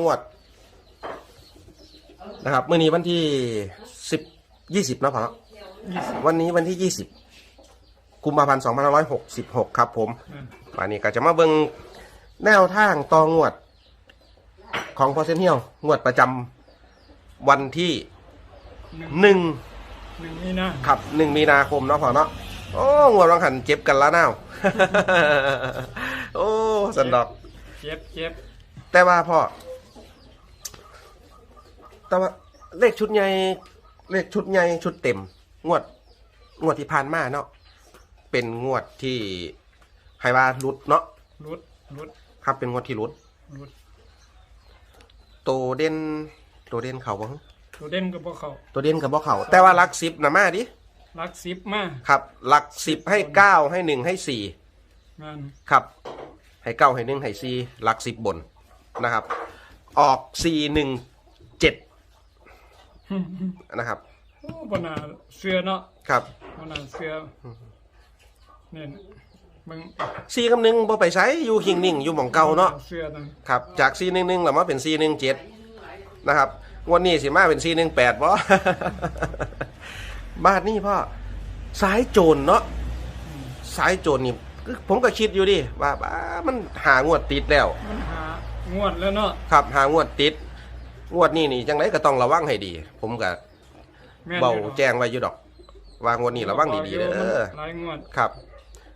งวด นะครับเมื่อนี้วันที่สิบยี่สิบนะพ่อเนาะยี่สิบวันนี้วันที่ยี่สิบกุมภาพันธ์สองพันร้อยหกสิบหกครับ ผมวันนี้ก็จะมาเบิ่งแนวทางต่องวด ของพอเซนเฮียวงวดประจำวันที่หนึ่งหนึ่งหนึ่งนี่นะครับหนึ่งมีนาคมเนาะพ่อเนาะโอ้งวดรังหันเจ็บกันแล้วนาว โอ้สันดอก เจ็บเจ็บแต่ว่าพ่อ แต่ว่าเลขชุดใหญ่เลขชุดใหญ่ชุดเต็ม งวด งวดที่ผ่านมาเนาะเป็นงวดที่ไฮว่ารุดเนาะรุดรุดครับเป็นงวดที่รุดรุดโตเด่นโตเด่นเขาบ่ฮะตัวเด่นกับพวกเขาโตเด่นกับบ่เขาแต่ว่าหลักสิบนะมาดิรักสิบมาครับหลักสิบให้เก้าให้หนึ่งให้สี่งานครับ ให้เก้าให้หนึ่งให้สี่หลักสิบบนนะครับ ออกสี่หนึ่งเจ็ด นะครับ โอ้บนาเสือเนาะครับบนาเสือเนี่ยมึงสี่กับหนึ่งบ่ไปใช้อยู่หิงนิ่งอยู่หม่องเก่าเนาะเสือนั่นครับจากสี่หนึ่งหนึ่งเรามาเป็นสี่หนึ่งเจ็ดนะครับงวันนี้สิมาเป็นสี่หนึ่งแปดบ่ บ้านนี่พ่อสายโจรเนาะสายโจรนี่ผมก็คิดอยู่ดิว่าบ้ามันหางวดติดแล้ว มันหางวดแล้วเนาะครับหางวดติด งวดนี้นี่จังไรก็ต้องระวังให้ดี ผมก็แม่นเบาอยู่ดอกแจ้งไว้อยู่ดอก ว่างวดนี้ระวังดีๆเด้อ หลายงวดครับ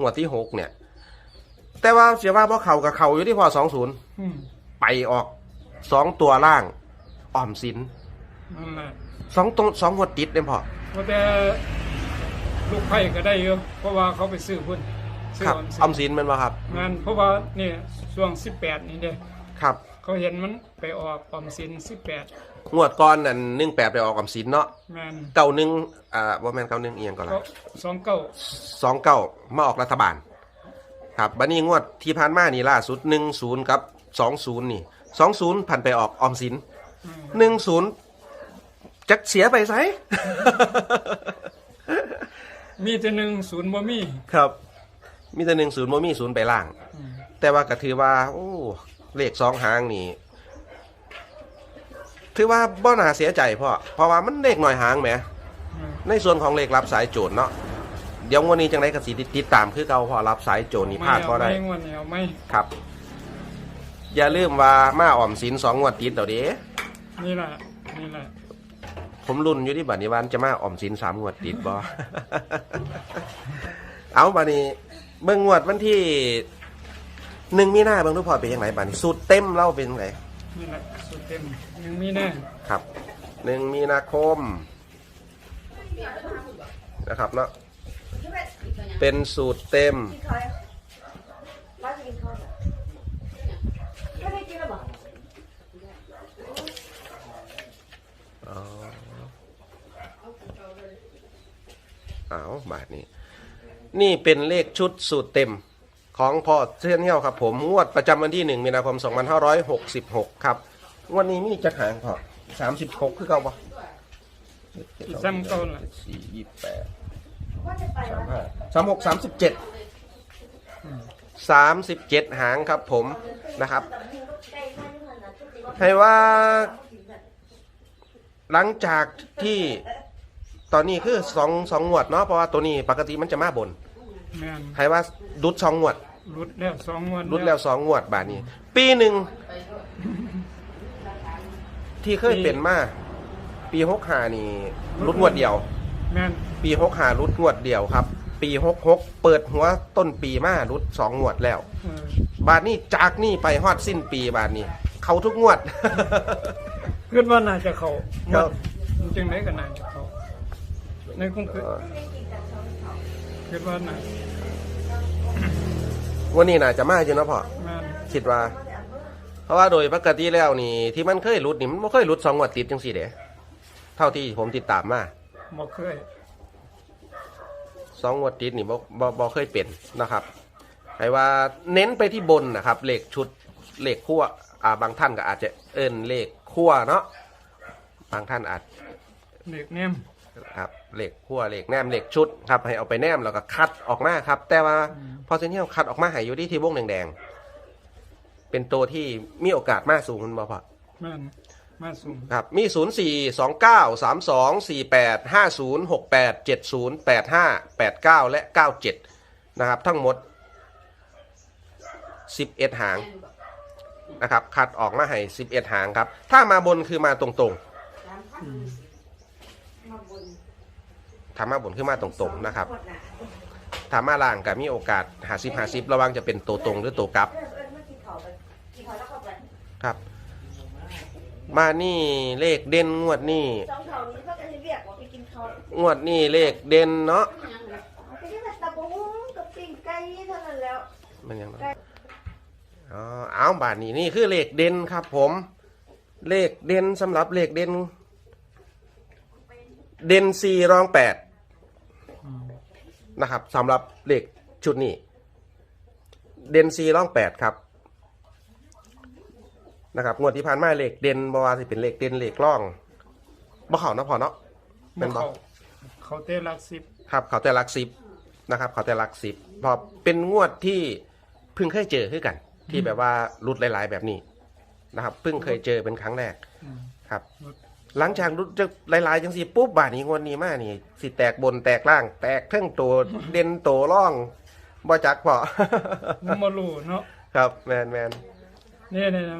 งวดที่หกเนี่ย แต่ว่าเสียว่าเพราะเขากับเขาอยู่ที่พอสองศูนย์อืมไปออกสองตัวล่างออมสินนั่นแหละสองตัวสองงวดติดเนี่ยพอ ว่าแต่ลูกไผ่ก็ได้เยอะเพราะว่าเขาไปซื้อพุ่นซื้อครับออมสิออนมสินแมันบ่ครับ งานเพราะว่านี่ช่วงสิบแปดนี่เด้ครับ เขาเห็นมันไปออกออมสินสิบแปดงวดก่อนนั่นหนึ่งแปดไปออกออมสินเนาะแมนเก้าหนึ่งอ่าว่าแมนเก้าหนึ่งเอียงก่อนเขาละสองเก้าสองเก้ามาออกรัฐบาล ครับบันนี้งวดที่ผ่านมานี่ล่าสุดหนึ่งศูนย์กับสองศูนย์นี่สองศูนย์ผ่านไปออกออมสินหนึ่งศูนย์จะเสียไปไสมีแต่หนึ่งศูนย์บ่มีครับ มีแต่หนึ่งศูนย์โมมีศูนย์ไปล่างอืมแต่ว่าก็ถือว่า โอ้ เลขสองหางนี่ถือว่าบ่น่าเสียใจพ่อเพราะว่ามันเลขหน่อยหางแหมอืมในส่วนของเลขรับสายโจรเนาะเดี๋ยววันนี้จังไรก็สิติดตามคือเก่าพอรับสายโจรนี่พลาดก็ได้ไม่งวดเดียวไม่ครับ อย่าลืมว่ามาอ่อมสินสองงวดติดเดี๋ยวเด้นี่แหละนี่แหละผมรุ่นอยู่ที่บัดนี้วันจะมาอ่อมสินสามงวดติดบ่เอาบัดนี้เบิ่งงวดวันที่ หนึ่งมีหน้าเบิ่งดูพ่อเป็นยังไงบ้านนี้สูตรเต็มเล่าเป็นยังไงนี่แหละสุดเต็มยังมีหน้าครับหนึ่งมีนาคมนะครับเนาะเป็นสูตรเต็ม อ๋อเาบาทนี้ นี่เป็นเลขชุดสูตรเต็ม ของพ่อเทียนเที่ยวครับผมงวดประจำวันที่หนึ่งมีนาคม 2566 ครับงวันนี้มีจักหางพอ36 คือเก่าปะซ้ำเก่าน่ะสี่ยี่แปดว่าจะไปสามวะห้าสามหกสามสิบเจ็ดสามสิบเจ็ดหางครับผมนะครับ ให้ว่า หลังจากที่ตอนนี้คือสองสองงวดเนาะเพราะว่าตัวนี้ปกติมันจะมาบน แม่นให้ว่ารุดสองงวด รุดแล้วสองงวดรุดแล้วสองงวดบาทนี้ ปีหนึ่งที่เคยเป็นมาปีหกหานี่รุดงวดเดียว แม่นปีหกหารุดงวดเดียวครับ ปีหกหกเปิดหัวต้นปีมารุดสองงวดแล้ว เออบาทนี้จากนี่ไปฮอดสิ้นปีบาทนี้ เขาทุกงวด คิดว่าน่าจะเขาครับ มันจึงได้ก็น่าจะเขาในคงคือ คิดว่าน่าวันนี้น่าจะมาอยู่นะพ่อแม่นคิดว่า เพราะว่าโดยปกติแล้วนี่ ที่มันเคยรุดนี่มันไม่เคยรุดสองงวดติดจังสี่เด้เท่าที่ผมติดตามมาบ่เคยสองงวดติดนี่บ่บ่บ่เคยเป็นนะครับให้ว่าเน้นไปที่บนนะครับเลขชุดเลขขั้วอ่าบางท่านก็อาจจะเอิ้นเลขขั้วเนาะบางท่านอาจ เด็กแนมครับ เหล็กขั้วเหล็กแนมเหล็กชุดครับให้เอาไปแนมแล้วก็คัดออกมาครับ แต่ว่าพอเซนเนียลคัดออกมาให้อยู่ที่ที่วงแดงๆเป็นตัวที่มีโอกาสมากสูงคุณบอพอแม่นมาสูงครับมี 0 4 2 9 3 2 4 8 5 0 6 8 7 0 8 5 8 9 และ 97 นะครับ ทั้งหมด 11 หางนะครับ คัดออกมาให้ 11 หางครับ ถ้ามาบนคือมาตรงสามพัน อืม มาบน ๆ ถ้ามาบนคือมาตรงๆนะครับขวดหนาถ้ามาล่างก็มีโอกาสหาสิบหาสิบระวังจะเป็นตัวตรงหรือตัวกลับเออเออเมื่อกี้เขาไปกินเขาแล้วเข้าไปครับ มานี่เลขเด่นงวดนี่สองเขานี้เขาจะให้เรียกว่าไปกินเขางวดนี่เลขเด่นเนาะเอาไปที่แบบตะบุ้งกับปิ้งไก่เท่านั้นแล้วมันยังไงอ๋อเอาบาทนี้นี่คือเลขเด่นครับ ผม เลขเด่นสำหรับเลขเด่น เด่นสี่รองแปดอืมนะครับสำหรับเลขชุดนี้ เด่นสี่รองแปดครับนะครับงวดที่ผ่านมาเลขเด่นบว่าสิเป็นเลขเด่นเลขร่องบ่เขานะพอเนาะเป็นบ่เขาเขาเตะหลักสิบครับ เขาแต่หลักสิบนะครับ เขาแต่หลักสิบพอเป็นงวดที่เพิ่งเคยเจอคือกัน ที่แบบว่ารุดหลาย ๆ แบบนี้นะครับเพิ่งเคยเจอเป็นครั้งแรกอืมครับรุด หลังจากรุดจะหลายๆจังสิปุ๊บบาทนี้งวดนี้มานี่ สิแตกบนแตกล่าง แตกเทั้งตัวเด่นตัวร่องบ่จักพอ มันมารู้เนาะครับแมนแมนเนี่ยเนี่ยนะ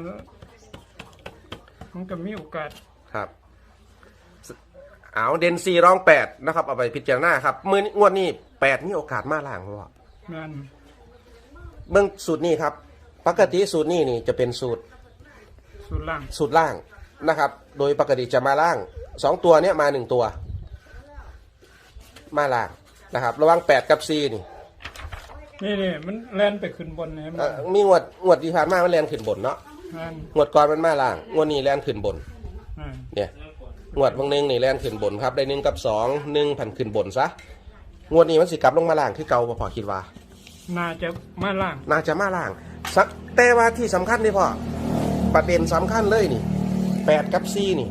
มันก็มีโอกาสครับเอาเด่นสี่รองแปดนะครับ เอาไปพิจารณาครับ มืองวดนี้แปดมีโอกาสมาล่างเพราะว่าแม่นเบื้องสูตรนี้ครับ ปกติสูตรนี้นี่จะเป็นสูตร สุดล่าง สูตรล่าง นะครับ โดยปกติจะมาล่างสองตัวเนี้ยมาหนึ่งตัว มาล่างนะครับ ระหวังแปดกับซีนี่นี่นี่มันแล่นไปขึ้นบนเนี่ยเอ่อมีงวดงวดที่ผ่านมามันแลนขึ้นบนเนาะแม่นงวดก่อนมันมาล่างงวดนี้แลนขึ้นบนแม่นเนี่ยงวดบางหนึงนี่แลนขึ้นบนครับ ได้หนึ่งกับสองหนึ่งผันขึ้นบนซะงวดนี้มันสิกลับลงมาล่างคือเก่าบ่พอคิดว่า น่าจะมาล่างน่าจะมาล่างสักแต่ว่าที่สำคัญนี่พ่อประเด็นสำคัญเลยนี่ แปดกับซีนี่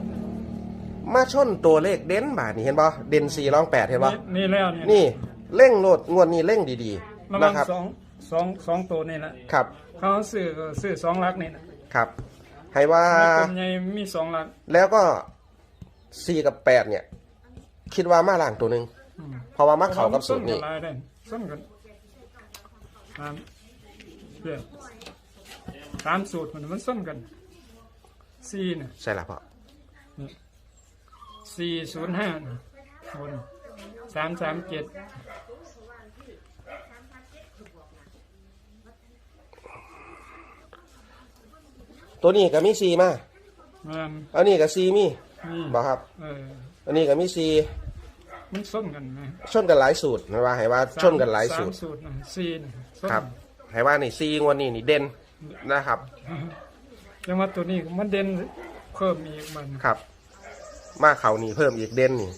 มาชนตัวเลขเด่นบาทนี่เห็นป่ะเด่นสี่รองแปดเห็นป่ะนี่นี่แล้วเนี่ยนี่เร่งโหลดงวดนี้เร่งดีระๆหวันะงครับ สองสองสองตัวนี่แหละครับเขาซื้อก็ซื้อสองหลักนี่นะครับ ให้ว่า มีเป็นใหญ่มีสองหลักแล้วก็สี่กับแปดเนี่ย คิดว่ามาล่างตัวหนึ่งอืมเพราะว่ามาเข่ากับสูตรนี้ส้นกันหลายได้ส้นกันตามเพื่อนตามสูตรมันมันส้นกัน สี่เนี่ยใช่ละพ่อสี่ศูนย์ห้าบนสามสามเจ็ดตัวนี้ก็มีซีมาแมันอันนี้ก็ซีมีนี่บอกครับเอออันนี้ก็มีซีมันส้นกันนะชนกันหลายสูตรนะว่าให้ว่าสมชนกันหลายสูตรสมสูตรนะสี่นะส้นครับให้ว่านี่ซีงวดนี้นี่เด่นนะครับ ยังว่าตัวนี้มันเด่นเพิ่มอีกมันครับ มาเขานี่เพิ่มอีกเด่นนี่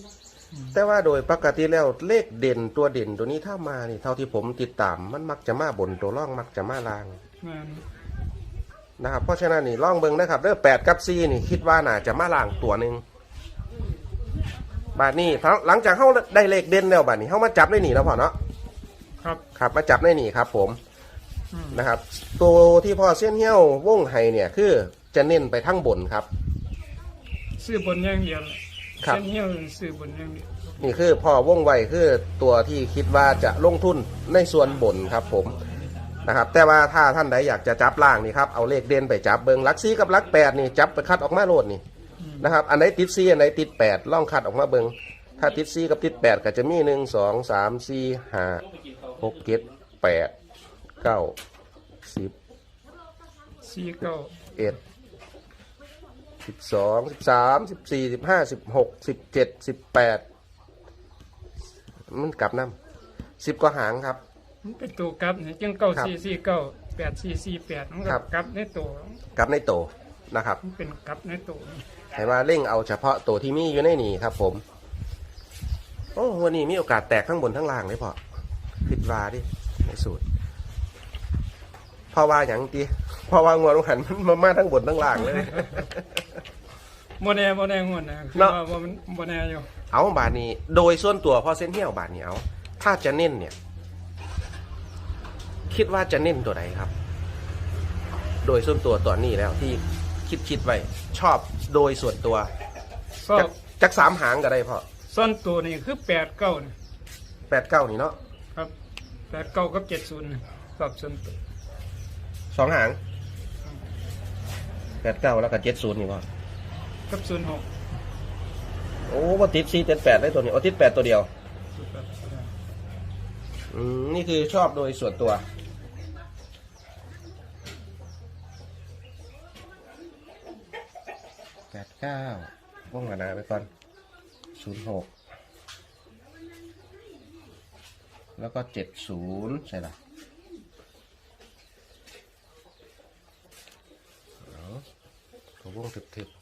แต่ว่าโดยปกติแล้วเลขเด่นตัวเด่นตัวนี้ถ้ามานี่เท่าที่ผมติดตามมันมักจะมาบนตัวร่องมักจะมาลางแมันนะครับเพราะฉะนั้นนี่ร่องเบิงนะครับเด้อแปดกับซีนี่คิดว่าน่าจะมาลางตัวหนึ่งบาทนี้หลังจากเขาได้เลขเด่นแล้วบาทนี้เขามาจับได้หนีแล้วพอเนาะครับ ครับมาจับได้หนีครับผมอืม นะครับ ตัวที่พอเส้นเหี้ยววงไห้เนี่ยคือจะเน้นไปทั้งบนครับ ซื้อบนอย่างเดียวครับ เส้นเหี่ยวซื้อบนอย่างเดียวนี่คือพ่อวงไวคือตัวที่คิดว่าจะลงทุนในส่วนบนครับผมนะครับ แต่ว่าถ้าท่านใดอยากจะจับล่างนี่ครับเอาเลขเด่นไปจับเบิงลักซีกับลักแปดนี่จับไปคัดออกมาโลดนี่นะครับ อันไหนติดซีอันไหนติดแปดล่องคัดออกมาเบิงถ้าติดซีกับติดแปดก็จะมีหนึ่งสองสามสี่ห้าหกเจ็ดแปด เก้าสิบสี่เก้าเอ็ดสิบสองสิบสามสิบสี่สิบห้าสิบหกสิบเจ็ดสิบแปดมันกลับน้ำสิบกว่าหางครับ มันเป็นตัวกลับเนี่ยจังเก้าครับสี่สี่เก้าแปดสี่สี่แปดมันก็ครับ กลับในตัวกลับในโตนะครับมันเป็นกลับในตัวให้ว่าเร่งเอาเฉพาะตัวที่มีอยู่ในนี่ครับ ผมโอ้วันนี้มีโอกาสแตกทั้งบนทั้งล่างเลยพอคิดว่าดิในสูตร เพราะว่าอย่างตีเพราะว่างวดลงหันมันมามาทั้งบนทั้งล่างเลย โมแน่โมแน่งวดนะคือเนาะ ว่าว่ามันโมแน่อยู่เอาบาทนี้ โดยส่วนตัวพอเส้นเที่ยวบาทนี้เอาถ้าจะเน้นเนี่ย คิดว่าจะเน้นตัวไหนครับ โดยส่วนตัวตัวนี้แล้วที่คิดคิดไว้ชอบโดยส่วนตัวชอจับกจักสามหางก็ได้พอส่วนตัวนี่คือแปดเก้านี่แปดเก้านี่เนาะครับแปดเก้ากับเจ็ดศูนย์ชอบส่วนตัว สองหางแปดเก้าแล้วก็เจ็ดศูนย์นี่พอกับศูนย์หกโอ้ว่าติดสี่ติดแปดได้ตัวนี้โอ้ติดแปดตัวเดียวอืมนี่คือชอบโดยส่วนตัว แปดเก้าว่องกันนะไปก่อนศูนย์หกแล้วก็เจ็ดศูนย์ใช่ละเอาตั ววงทึบๆ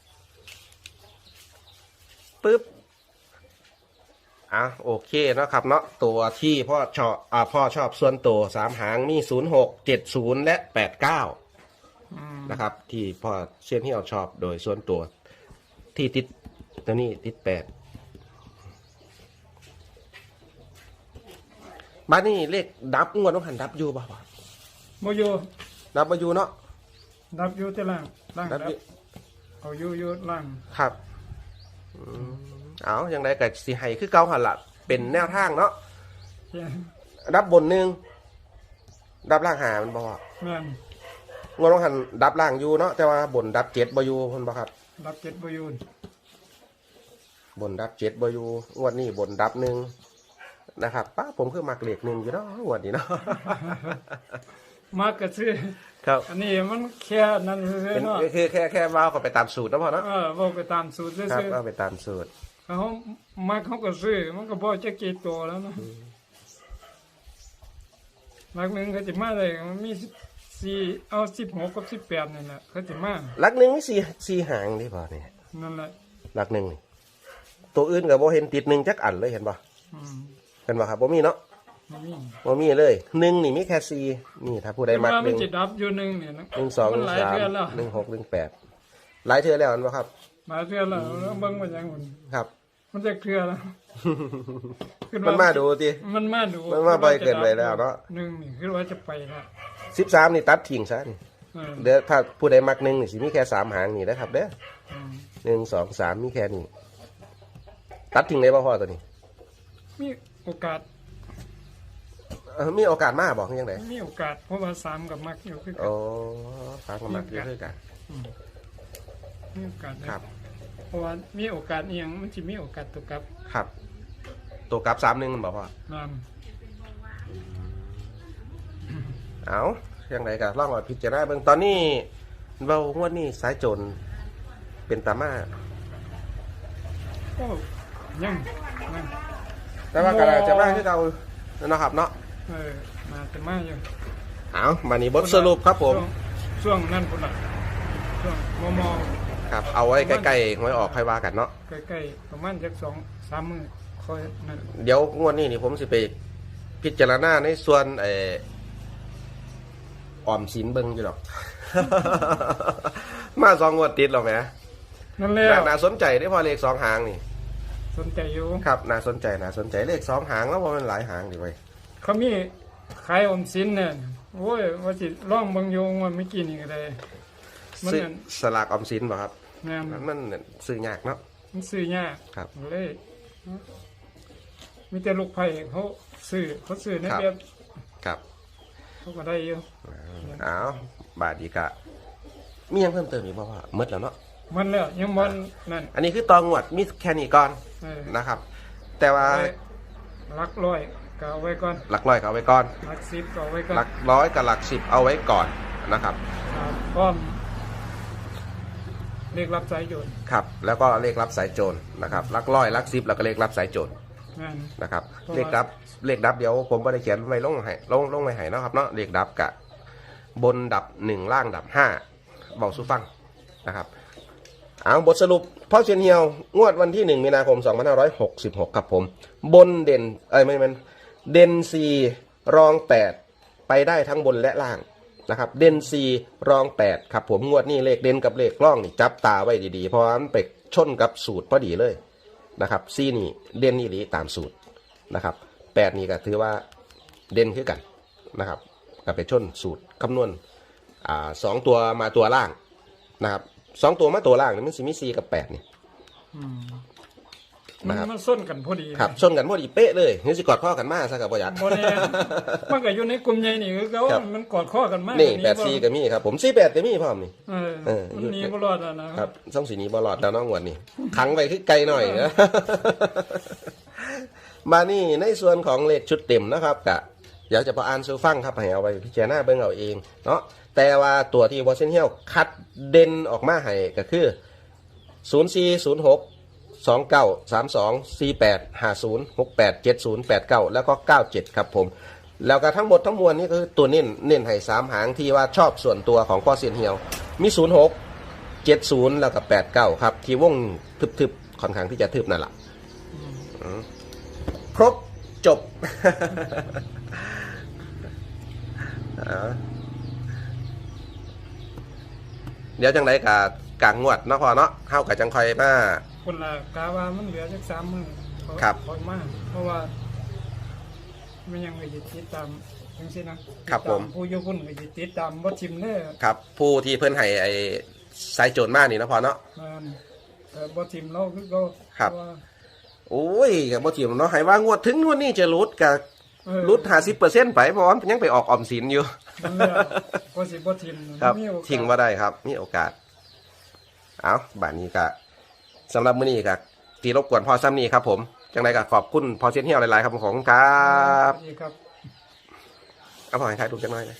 ปึ๊บอะโอเคเนาะครับเนาะตัวที่พ่อชอบอ่าพ่อชอบส่วนตัวสามหางมีศูนย์หกเจ็ดศูนย์และแปดเก้าอืมนะครับ ที่พ่อเซียนที่เราชอบโดยส่วนตัว ที่ติดตัวนี้ติดแปดบ้านนี้เลขดับงวดต้องหันดับอยู่ป่าวะโมโยดับมาอยู่เนาะ ดับอยูแต่ล่างล่างดัดับบอยู่ เอาอยูอยูล่างครับอืมเอาอย่างไรกับสีไห้คือเก่าหันละเป็นแนวทางเนาะเฮียดับบนหนึ่งดับล่างหามันบอกว่าแม่นงวดลงหันดับล่างอยู่เนาะแต่ว่าบนดับเจ็ดบอยู่คนบ่ครับดับเจ็ดบอยูนบนดับเจ็ดบอยู่งวดนี้บนดับหนึ่งนะครับป้าผมคือมักเหล็กหนึ่งอยู่เนาะงวดนี้เนาะ มากกระซื้อครับอันนี้มันแค่นั้นซื่อเป็นๆเนาะคือแค่แค่ว้าวก็ไปตามสูตรนะพ่อเนาะเออบอกไปตามสูตรซื่ครับอก็ไปตามสูตร ๆเขามาเขาก็ซื้อมันก็พอจะกี่ตัวแล้วนะหลักหนึ่งเขาจะมาเลยมันมีสี่เอาสิบหกกับสิบแปดนี่แหละเขาจะมาหลักหนึ่งมีสี่สี่หางนี่พ่อเนี่ย นั่นแหละหลักหนึ่งนี่ตัวอื่นกับโบเห็นติดหนึ่งจักอันเลยเห็นป่ะอืม เห็นป่ะครับโบมีเนาะ มันมีโบมีเลยหนึ่งนี่มีแค่สี่นี่ถ้าผู้ใดมักว่าหมันนึ่งจะดับอยู่หนึ่งเนี่ยนะหนึ่งสองหมันึ่งหลายสามเทื่อแล้วหนึ่งหกหนึ่งแปดหลายเทื่อแล้วเห็นป่ะครับ หลายเทื่อแล้วแล้วเบิ่งมาอย่างหุ่นครับ มันจะเคลือแล้วคิดมันมาดูทีมันมาดูมันมาไปเกินไปแล้วเนาะ หนึ่งนี่คือว่าจะไปแล้วสิบสามนี่ตัดทิ้งซะนี่เออเดี๋ยวถ้าผู้ใดมักหนึ่งนี่สิมีแค่สามหางนี่นะครับเด้ออืมหนึ่งสองสามมีแค่นี้ตัดทิ้งได้ป่ะพ่อตัวนี้ มีโอกาส เออมีโอกาสมาบอกยังไงมีโอกาสเพราะว่าสามกับมักอยู่คือกัน โอ้ฟังมามักเยอะขึ้นกันมีโอกาสนะครับ เพราะว่ามีโอกาสเอียงมันจะมีโอกาสตกกลับครับ ตัวกลับสามหนึ่งมันบอกว่านั่นเอายังไงกันล่องมาพิจารณาเบื้องตอนนี้เบางวดนี้สายโจรเป็นตามาก็ยังนั่นแต่ว่ากระจะมาคือเรานะครับเนาะ เออมาจะมาอยู่เอามานี่บทสรุปครับผม ช่วงช่วงนั้นพุ่นละช่วงมอมอครับ เอาไว้ใกล้ๆหวยออกค่อยว่ากันเนาะ ใกล้ๆประมาณจักสองสามมือค่อยนั่นเดี๋ยวงวดนี้นี่ผมสิไปพิจารณาในส่วนเออออมสินเบิงอยู่หรอก มาสองงวดติดหรอแหมนั่นแหละน่าน่าสนใจได้พอเลขสองหางนี่ สนใจอยู่ ครับ น่าสนใจ น่าสนใจเลขสองหางแล้วว่ามันหลายหางดีไป เขามีขายออมสินเนี่ยโอ้ยว่าสิร่องเบางโยงว่าไม่กินนี่ก็ได้มันซื้อนั่นสลากออมสินป่ะครับแม่นมันซื้อยากเนาะ มันซื้อยากครับ เลยมีแต่ลูกไผ่เขาซื้อเขาซื้อในครับเว็บครับเขาก็ได้อยู่อ้าวบาทอีกอะมียังเพิ่มเติมอีกบ่ว่าหมดแล้วเนาะ มันแล้วยังมันนั่นอันนี้คือตองวดมีแค่นี้ก่อนเออนะครับ แต่ว่าไว้หลักร้อย ก็เอาไว้ก่อนหลักร้อยก็เอาไว้ก่อน หลักสิบก็เอาไว้ก่อนหลักร้อยกับหลักสิบเอาไว้ก่อนนะครับ ครับป้อมเรียกรับสายโยนครับ แล้วก็เลขรับสายโจรนะครับหลักร้อยหลักสิบแล้วก็เลขรับสายโจรนั่น นะครับเพราะว่า เลขดับเลขดับเดี๋ยวผมไม่ได้เขียนไว้ลงให้ลงลงไว้ให้เนาะครับเนาะเลขดับกะบนดับหนึ่งล่างดับห้าเบาสู้ฟังนะครับเอาบทสรุปพ่อเชียนเฮียวงวดวันที่หนึ่งมีนาคม2566ครับผม บนเด่นเอ้ยไม่ไม่ เด่นสี่รองแปดไปได้ทั้งบนและล่างนะครับ เด่นสี่รองแปดครับผมงวดนี้เลขเด่นกับเลขกล้องนี่จับตาไว้ดีๆ เพราะมันไปชนกับสูตรพอดีเลยนะครับซีนี่เด่นนี่หลีตามสูตรนะครับแปดนี่ก็ถือว่าเด่นขึ้นกันนะครับก็ไปชนสูตรคำนวณอ่าสองตัวมาตัวล่างนะครับสองตัวมาตัวล่างนี่มันสิมีสี่กับแปดนี่ มมันนะครับมันส้นกันพอดีครับชนกันพอดีเป๊ะเลยนี่สิกอดข้อกันมาซะกับประหยัด โมเดลมันก็อยู่ในกลุ่มใหญ่นี่คือเขาครับ มันกอดข้อกันมากนี่แปดสี่ก็มีครับผมสี่แปดก็มีพร้อมนี่ เออเออมันอยู่หนีบ่รอดอะนะคครัรับบช่องสีนี้บอลอดแล้วน้องหวนนี่ ขังไว้คือไกลหน่อยนะ มานี่ในส่วนของเลขชุดเต็มนะครับกะเดี๋ยวจะพออ่านสู่ฟังครับให้เอาไปพิจารณาเบิ่งเอาเองเนาะแต่ว่าตัวที่วอชินเฮียลคัดเด่นออกมาให้ก็คือ 0 4 0 6 2 9 3 2 4 8 5 0 6 8 7 0 8 9แล้วก็97ครับผม แล้วก็ทั้งหมดทั้งมวลนี่คือตัวเน้นเน้นให้สามหางที่ว่าชอบส่วนตัวของพ่อเซียนเฮียว มี06 70แล้วก็89ครับ ที่วงทึบๆค่อนข้างที่จะทึบนั่นแหละครบจบเดี๋ยวจังไรกับกลางงวดเนาะพอเนาะเข้ากับจังคอยมา คนละกาว่ามันเหลือจักสามมือเขาครับพอมากเพราะว่า มันยังไม่ได้ติดตามจังซี่นะครับผมติดตาผู้อยุคนก็จะติดตามบ่ทิมเด้อครับ ผู้ที่เพิ่นให้ไอ้สายโจรมากนี่เนาะพอเนาะมันแต่บ่ทิมเราคือเขาครับเพาะว่าโอ้ยกับบ่ทีมเนาะให้ว่างวดถึงงวดนี้จะลดกับเออลด50%ไปเพราะว่ามันยังไปออกออมสินอยู่นั่นแหละก็สิบ่ทิมครับมีโอกาส ทิ้งว่าได้ครับ มีโอกาส เอาบัดนี้ก็ สำหรับมื้อนี้ก็ที่รบกวนพอซ้ำนี้ครับผมจังไดก็ขอบคุณพอเซียนเฮียวหลายๆครับผมขอบคุณครับ สวัสดีครับ เอาพอให้ถ่ายรูปจังหน่อยนะ